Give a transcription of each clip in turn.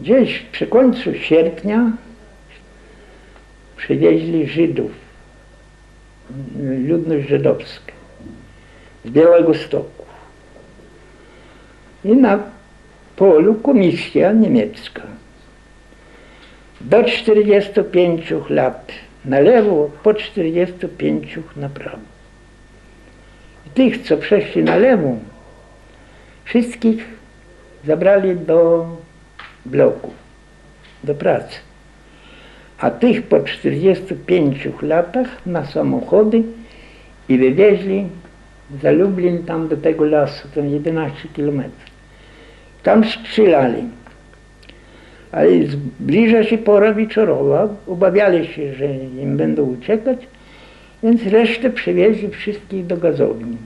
Gdzieś przy końcu sierpnia przywieźli Żydów, ludność żydowską z Białego Stoku. I na polu komisja niemiecka. Do 45 lat na lewo, po 45 na prawo. I tych, co przeszli na lewo, wszystkich zabrali do bloku, do pracy. A tych po 45 latach na samochody i wywieźli za Lublin tam do tego lasu, to 11 kilometrów. Tam strzelali. Ale zbliża się pora wieczorowa, obawiali się, że im będą uciekać, więc resztę przewieźli wszystkich do gazowni.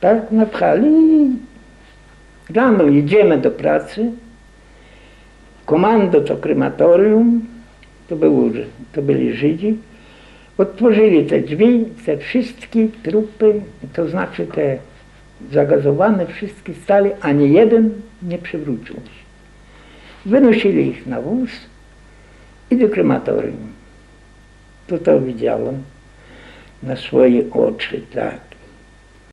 Tak napchali i rano jedziemy do pracy. Komando to krematorium, to, było, to byli Żydzi. Otworzyli te drzwi, te wszystkie trupy, to znaczy te zagazowane wszystkie stali, ani jeden nie przewrócił się. Wynosili ich na wóz i do krematorium. To to widziałem na swoje oczy, tak.